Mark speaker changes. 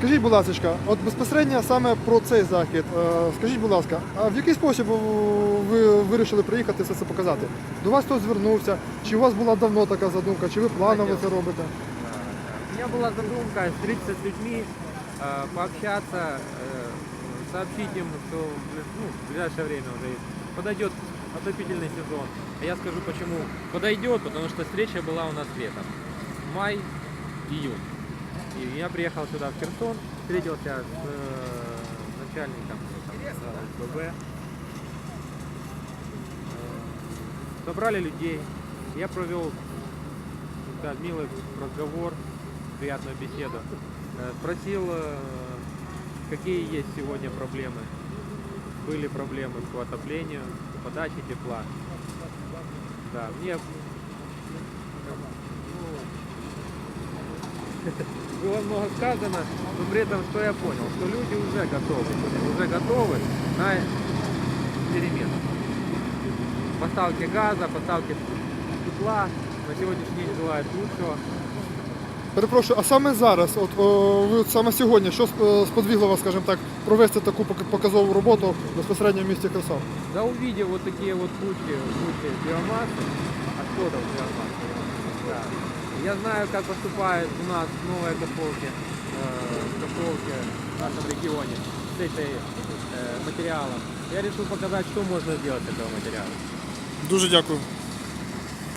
Speaker 1: Скажіть, будь ласка, от безпосередньо саме про цей захід. Е, Скажіть, будь ласка, а в який спосіб ви вирішили приїхати все це показати? До вас хтось звернувся? Чи у вас була давно така задумка, чи ви планово це робите?
Speaker 2: У меня была задумка встретиться с людьми, э, пообщаться, э, сообщить им, что в ближ- ну, в ближайшее время уже подойдет отопительный сезон. А я скажу почему подойдет, потому что встреча была у нас летом. Май, июнь. И я приехал сюда в Херсон, встретился с э, начальником там, э, СББ. Э, Собрали людей. Я провел да, милый разговор, приятную беседу. Э, Спросил, э, какие есть сегодня проблемы. Были проблемы по отоплению, по подаче тепла. Да, мне было много сказано, но при этом что я понял, что люди уже готовы, уже готовы на перемены. Поставки газа, поставки тепла на сегодняшний день желают лучшего.
Speaker 1: Перепрошую, а саме зараз, от о, ви от саме сьогодні, що сп- сподвігло вас, скажімо так, провести таку пок- показову роботу безпосередньо в місті Херсон?
Speaker 2: Да увидев вот такие вот кучи, кучи биомассы, отходов биомассы, да. я знаю, как поступают у нас новые катковки, э, катковки в нашем регионе с этой э, материалом. Я решил показать, что можно сделать с этого материала.
Speaker 1: Дуже дякую.